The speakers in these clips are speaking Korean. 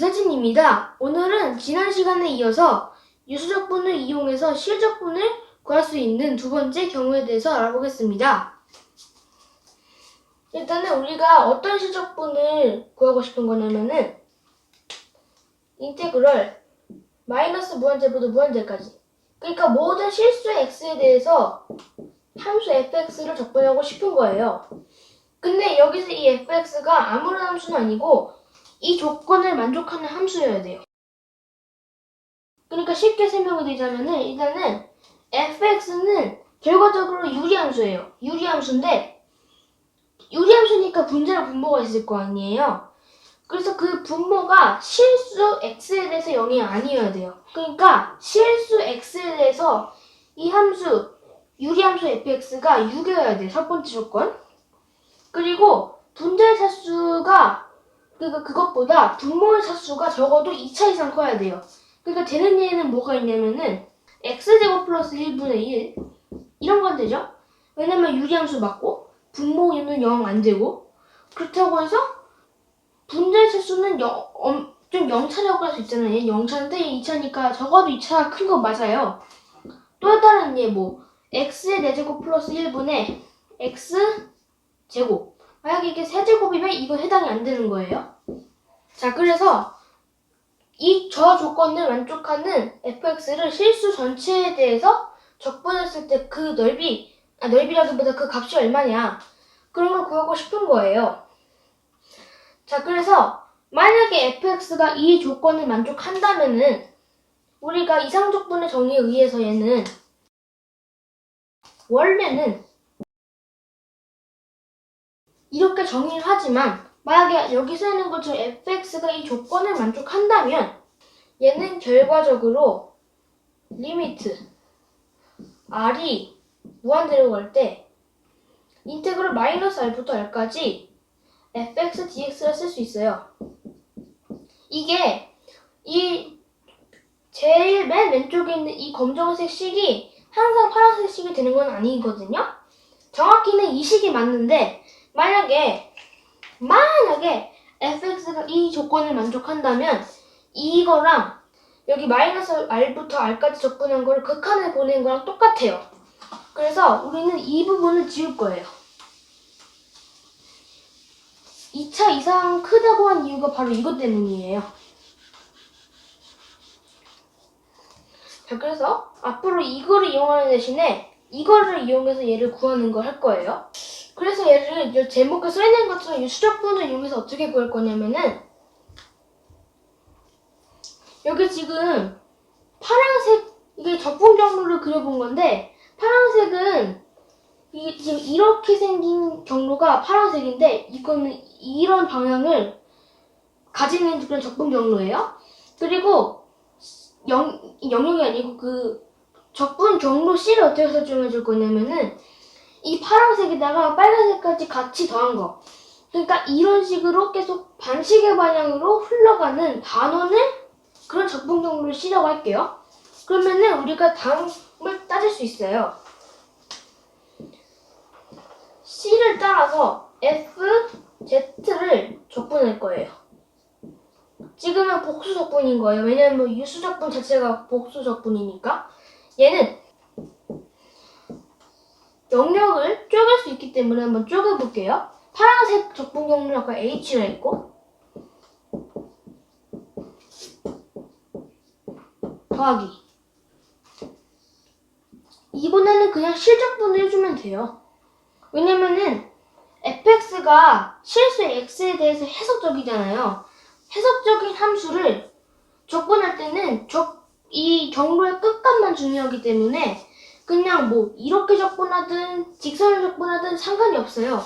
이사진입니다. 오늘은 지난 시간에 이어서 유수적분을 이용해서 실적분을 구할 수 있는 두 번째 경우에 대해서 알아보겠습니다. 일단은 우리가 어떤 실적분을 구하고 싶은 거냐면은 인테그럴 마이너스 무한제부터 무한제까지 그러니까 모든 실수 x에 대해서 함수 fx를 적분하고 싶은 거예요. 근데 여기서 이 fx가 아무런 함수는 아니고 이 조건을 만족하는 함수여야 돼요. 그러니까 쉽게 설명을 드리자면은 일단은 fx는 결과적으로 유리함수예요. 유리함수인데 유리함수니까 분자랑 분모가 있을 거 아니에요. 그래서 그 분모가 실수 x에 대해서 0이 아니어야 돼요. 그러니까 실수 x에 대해서 이 함수 유리함수 fx가 6이어야 돼요. 첫 번째 조건. 그리고 분자의 차수가 그러니까 그것보다 분모의 차수가 적어도 2차 이상 커야 돼요. 그러니까 되는 예는 뭐가 있냐면은 x제곱 플러스 1분의 1 이런 건 되죠. 왜냐면 유리함수 맞고 분모는 0 안 되고 그렇다고 해서 분자의 차수는 0, 엄, 좀 0차라고 할 수 있잖아요. 얘 0차인데 2차니까 적어도 2차가 큰 거 맞아요. 또 다른 예뭐 x의 4제곱 플러스 1분의 x 제곱 만약에 이게 세제곱이면 이거 해당이 안 되는 거예요. 자, 그래서 이 저 조건을 만족하는 fx를 실수 전체에 대해서 적분했을 때 그 넓이, 아, 넓이라기보다 그 값이 얼마냐. 그런 걸 구하고 싶은 거예요. 자, 그래서 만약에 fx가 이 조건을 만족한다면은 우리가 이상적분의 정의에 의해서 얘는 원래는 이렇게 정의를 하지만 만약에 여기서 있는 것처럼 fx가 이 조건을 만족한다면 얘는 결과적으로 리미트 r이 무한대로 갈 때 인테그럴 마이너스 r부터 r까지 fx dx를 쓸 수 있어요. 이게 이 제일 맨 왼쪽에 있는 이 검정색 식이 항상 파란색 식이 되는 건 아니거든요. 정확히는 이 식이 맞는데 만약에 만약에 fx가 이 조건을 만족한다면 이거랑 여기 마이너스 r부터 r까지 적분한 걸 극한에 보낸 거랑 똑같아요. 그래서 우리는 이 부분을 지울 거예요. 2차 이상 크다고 한 이유가 바로 이것 때문이에요. 자, 그래서 앞으로 이거를 이용하는 대신에 이거를 이용해서 얘를 구하는 걸 할 거예요. 그래서 얘를 이 제목에 써있는 것처럼 이 수적분을 이용해서 어떻게 구할 거냐면은 여기 지금 파란색 이게 적분 경로를 그려본 건데 파란색은 이게 지금 이렇게 생긴 경로가 파란색인데 이거는 이런 방향을 가지는 그런 적분 경로예요. 그리고 영, 영역이 아니고 그 적분 경로 C를 어떻게 설정해 줄 거냐면은 이 파란색에다가 빨간색까지 같이 더한 거. 그러니까 이런 식으로 계속 반시계 방향으로 흘러가는 단원을 그런 적분 경로를 C라고 할게요. 그러면은 우리가 다음을 따질 수 있어요. C를 따라서 F, Z를 적분할 거예요. 지금은 복수 적분인 거예요. 왜냐면 뭐 유수 적분 자체가 복수 적분이니까. 얘는 영역을 쪼갤 수 있기 때문에 한번 쪼개볼게요. 파란색 적분 경로는 아까 H가 있고 더하기 이번에는 그냥 실적분을 해주면 돼요. 왜냐면은 fx가 실수 x에 대해서 해석적이잖아요. 해석적인 함수를 적분할 때는 적, 이 경로의 끝값만 중요하기 때문에 그냥 뭐 이렇게 적분하든 직선을 적분하든 상관이 없어요.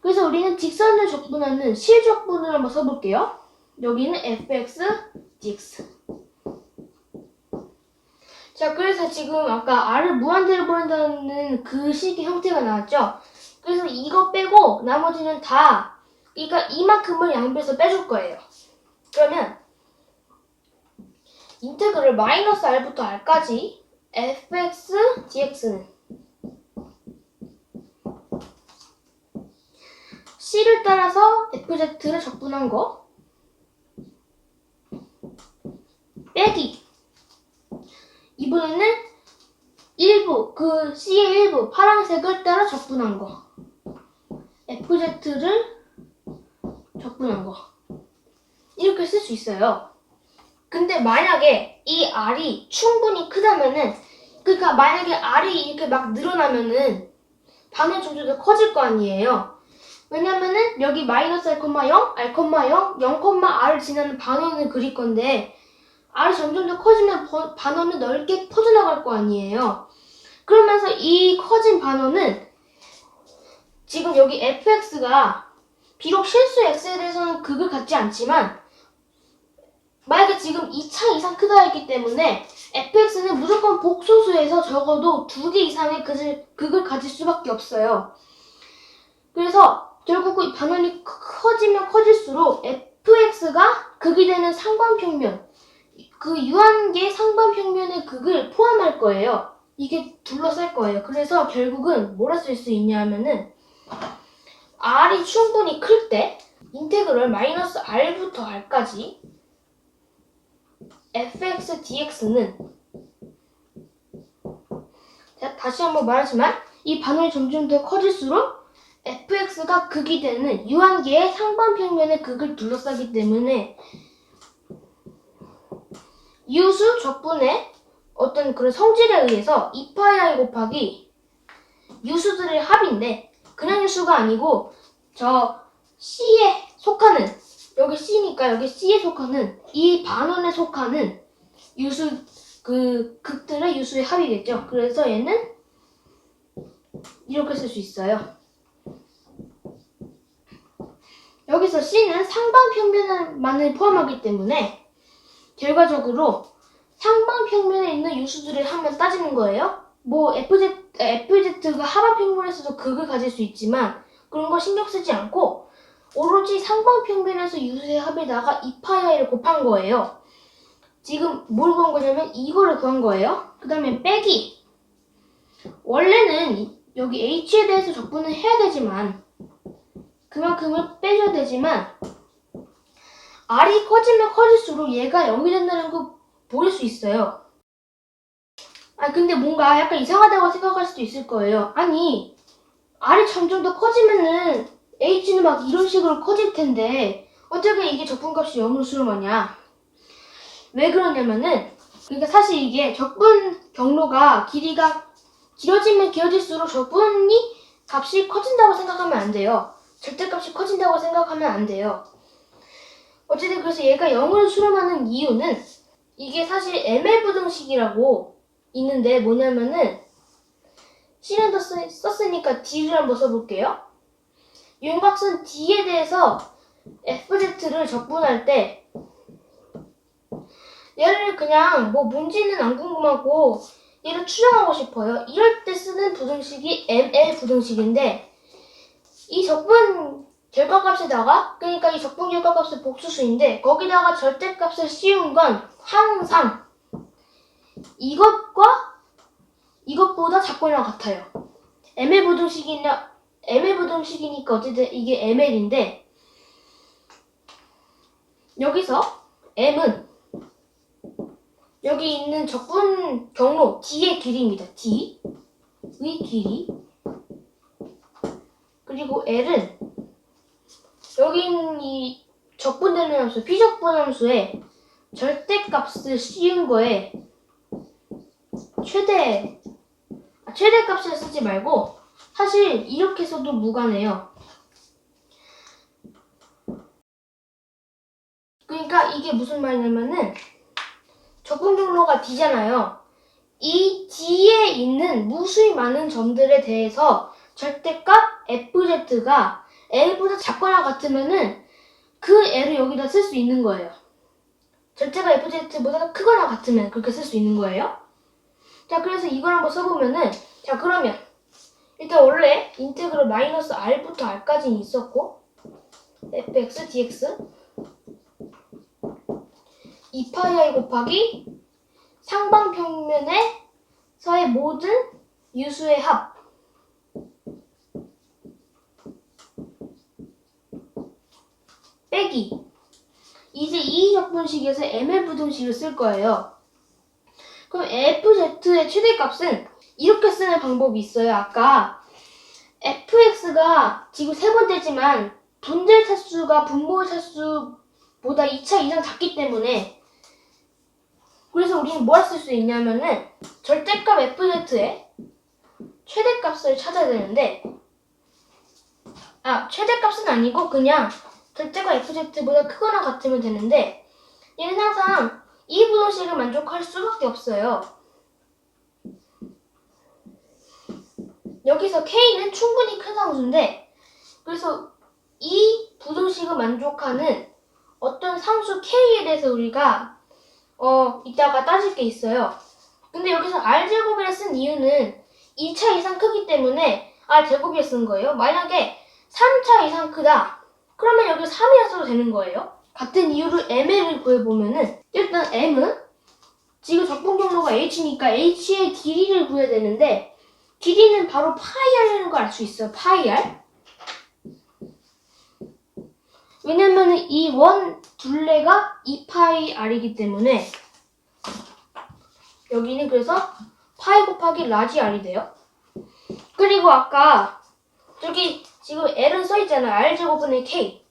그래서 우리는 직선을 적분하는 실적분을 한번 써볼게요. 여기는 fx dx. 자, 그래서 지금 아까 r을 무한대로 보낸다는 그 식의 형태가 나왔죠? 그래서 이거 빼고 나머지는 다, 그러니까 이만큼을 양변에서 빼줄 거예요. 그러면 인테그럴 마이너스 r부터 r까지 fx dx는 c를 따라서 fz를 적분한 거. 빼기. 이번에는 일부 그 C의 일부 파란색을 따라 적분한 거. FZ를 적분한 거. 이렇게 쓸 수 있어요. 근데 만약에 이 R이 충분히 크다면은 그러니까 만약에 R이 이렇게 막 늘어나면은 반응 더 커질 거 아니에요. 왜냐면은 여기 마이너스 R, 0, R, 0, 0, R을 지나는 반원을 그릴 건데 R이 점점 더 커지면 번- 반원은 넓게 퍼져나갈 거 아니에요. 그러면서 이 커진 반원은 지금 여기 fx가 비록 실수 x에 대해서는 극을 갖지 않지만 만약에 지금 2차 이상 크다 했기 때문에 fx는 무조건 복소수에서 적어도 두 개 이상의 극을, 극을 가질 수밖에 없어요. 그래서 결국 이 반원이 커- 커지면 커질수록 fx가 극이 되는 상반평면 그 유한계 상반평면의 극을 포함할 거예요. 이게 둘러쌀 거예요. 그래서 결국은 뭐라 쓸 수 있냐 하면은 r이 충분히 클 때 인테그럴 마이너스 r부터 r까지 fx dx는 자, 다시 한번 말하지만 이 반원이 점점 더 커질수록 fx가 극이 되는 유한계의 상반평면의 극을 둘러싸기 때문에 유수 적분의 어떤 그런 성질에 의해서 2파이 곱하기 유수들의 합인데 그냥 유수가 아니고 저 C에 속하는 여기 C니까 여기 C에 속하는 이 반원에 속하는 유수 그 극들의 유수의 합이겠죠. 그래서 얘는 이렇게 쓸 수 있어요. 여기서 C는 상방평면만을 포함하기 때문에 결과적으로 상방평면에 있는 유수들을 한번 따지는 거예요. 뭐 FZ, FZ가 하반평면에서도 극을 가질 수 있지만 그런 거 신경 쓰지 않고 오로지 상방평면에서 유수의 합에다가 2파이를 곱한 거예요. 지금 뭘 구한 거냐면 이거를 구한 거예요. 그 다음에 빼기. 원래는 이- 여기 H에 대해서 적분을 해야 되지만 그만큼을 빼줘야 되지만 R이 커지면 커질수록 얘가 0이 된다는 거 보일 수 있어요. 아 근데 뭔가 약간 이상하다고 생각할 수도 있을 거예요. 아니 R이 점점 더 커지면은 H는 막 이런 식으로 커질 텐데 어떻게 이게 적분값이 0으로 수렴하냐? 왜 그러냐면은 그러니까 사실 이게 적분 경로가 길이가 길어지면 길어질수록 적분이 값이 커진다고 생각하면 안 돼요. 절대값이 커진다고 생각하면 안 돼요. 어쨌든 그래서 얘가 0으로 수렴하는 이유는 이게 사실 ML 부등식이라고 있는데 뭐냐면은 C는 썼- 썼으니까 D를 한번 써볼게요. 윤곽선 D에 대해서 FZ를 적분할 때 얘를 그냥 뭐 뭔지는 안 궁금하고 얘를 추정하고 싶어요. 이럴 때 쓰는 부등식이 ML 부등식인데 이 적분 결과값에다가 그러니까 이 적분 결과값은 복수수인데 거기다가 절대값을 씌운 건 항상 이것과 이것보다 작거나 같아요. ML 부등식이나 ML 부등식이니까 어쨌든 이게 ML인데 여기서 M은 여기 있는 적분 경로 D의 길이입니다. D의 길이 그리고 L은 여기 있는 이 적분되는 함수, 비적분 함수에 절대값을 씌운 거에 최대 아, 최대값을 쓰지 말고 사실 이렇게 써도 무관해요. 그러니까 이게 무슨 말이냐면은 적분 경로가 D잖아요. 이 D에 있는 무수히 많은 점들에 대해서 절대값 FZ가 L보다 작거나 같으면은 그 L을 여기다 쓸 수 있는 거예요. 절대가 FZ보다 크거나 같으면 그렇게 쓸 수 있는 거예요. 자, 그래서 이걸 한번 써보면은, 자, 그러면, 일단 원래 인테그럴 마이너스 R부터 R까지는 있었고, fx, dx, 2파이 곱하기 상방평면에 서의 모든 유수의 합. 빼기. 이제 이 적분식에서 ml 부등식을 쓸 거예요. 그럼 fz의 최대값은 이렇게 쓰는 방법이 있어요. 아까 fx가 지금 세 번째지만 분절 차수가 분모의 차수보다 2차 이상 작기 때문에 그래서 우리는 뭘 쓸 수 있냐면은 절대값 fz의 최대값을 찾아야 되는데 아 최대값은 아니고 그냥 절대값 fz보다 크거나 같으면 되는데 얘는 항상 이 부등식을 만족할 수밖에 없어요. 여기서 k는 충분히 큰 상수인데 그래서 이 부등식을 만족하는 어떤 상수 k에 대해서 우리가 어 이따가 따질 게 있어요. 근데 여기서 r 제곱이라 쓴 이유는 2차 이상 크기 때문에 r 제곱이라 쓴 거예요. 만약에 3차 이상 크다. 그러면 여기 3이라 써도 되는 거예요. 같은 이유로 m을 구해보면은 일단 m은 지금 적분 경로가 h니까 h의 길이를 구해야 되는데 길이는 바로 파이 r이라는 걸 알 수 있어요. 파이 r. 왜냐면은 이원 둘레가 2파이 r이기 때문에 여기는 그래서 파이 곱하기 라지 r이 돼요. 그리고 아까 저기 지금 L은 써있잖아요. R 제곱분의 K.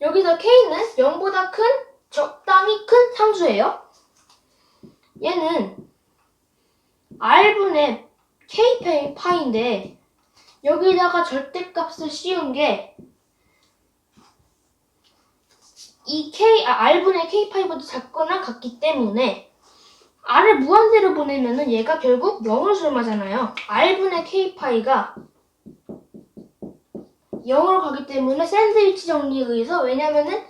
여기서 K는 0보다 큰 적당히 큰 상수예요. 얘는 R분의 K 파인데 여기다가 절대값을 씌운 게 이 K, 아, R분의 K 파이보다 작거나 같기 때문에 R을 무한대로 보내면은 얘가 결국 0을 수렴하잖아요. R분의 K파이가 0으로 가기 때문에 샌드위치 정리에 의해서 왜냐면은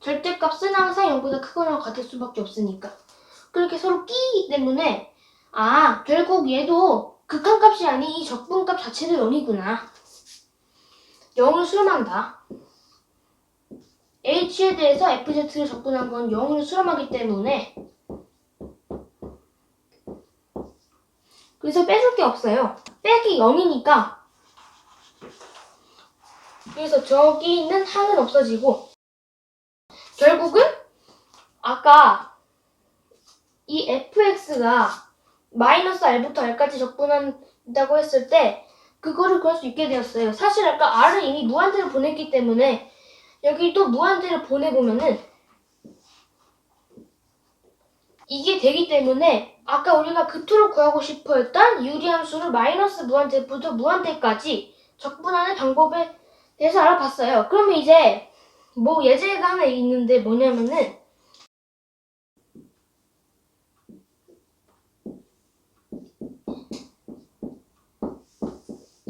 절대값은 항상 0보다 크거나 같을 수밖에 없으니까. 그렇게 서로 끼기 때문에 아 결국 얘도 극한값이 아닌 이 적분값 자체도 0이구나. 0을 수렴한다. H에 대해서 FZ를 적분한 건 0을 수렴하기 때문에 그래서 뺏을 게 없어요. 빼기 0이니까. 그래서 저기 있는 항은 없어지고 결국은 아까 이 fx가 마이너스 r부터 r까지 적분한다고 했을 때 그거를 그럴 수 있게 되었어요. 사실 아까 r을 이미 무한대로 보냈기 때문에 여기 또 무한대로 보내보면은 이게 되기 때문에 아까 우리가 그토록 구하고 싶어 했던 유리함수를 마이너스 무한대부터 무한대까지 적분하는 방법에 대해서 알아봤어요. 그러면 이제 뭐 예제가 하나 있는데 뭐냐면은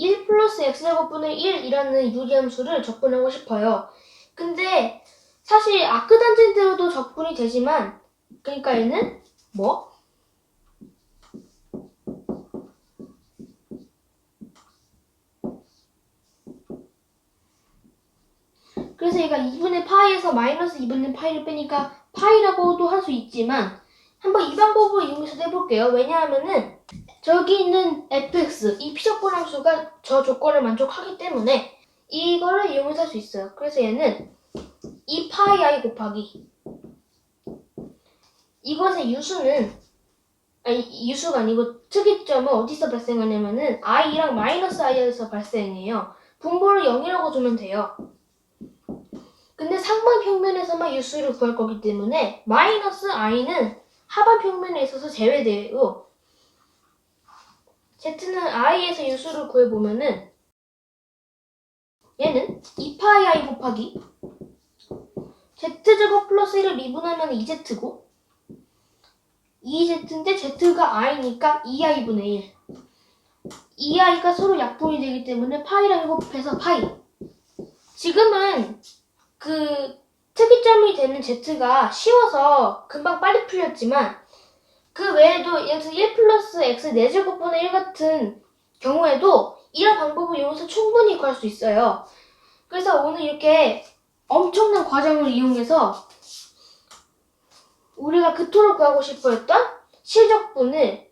1 플러스 x제곱분의 1이라는 유리함수를 적분하고 싶어요. 근데 사실 아크단젠트로도 적분이 되지만 그러니까 얘는 뭐? 그래서 얘가 2분의 파이에서 마이너스 2분의 파이를 빼니까 파이라고도 할 수 있지만 한번 이 방법을 이용해서 해볼게요. 왜냐하면은 저기 있는 fx 이 피적분 함수가 저 조건을 만족하기 때문에 이거를 이용해서 할 수 있어요. 그래서 얘는 2파이 i 곱하기 이것의 유수는 아니 유수가 아니고 특이점은 어디서 발생하냐면은 i랑 마이너스 i에서 발생해요. 분모를 0이라고 두면 돼요. 근데 상반 평면에서만 유수를 구할 거기 때문에 마이너스 i는 하반 평면에 있어서 제외되고 z는 i에서 유수를 구해보면은 얘는 2파이 i 곱하기 z제곱 플러스 1을 미분하면 2z고 2z인데 z가 i니까 2i분의 1 2i가 서로 약분이 되기 때문에 파이랑 곱해서 파이. 지금은 그 특이점이 되는 z가 쉬워서 금방 빨리 풀렸지만 그 외에도 들어 1 플러스 x 4제곱분의 1 같은 경우에도 이런 방법을 이용해서 충분히 구할 수 있어요. 그래서 오늘 이렇게 엄청난 과정을 이용해서 우리가 그토록 구하고 싶어 했던 실적분을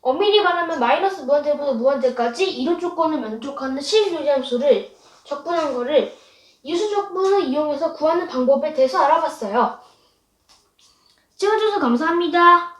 엄밀히 말하면 마이너스 무한대부터 무한대까지 이런 조건을 만족하는 실유리함수를 적분한 거를 유수적분을 이용해서 구하는 방법에 대해서 알아봤어요. 시청해주셔서 감사합니다.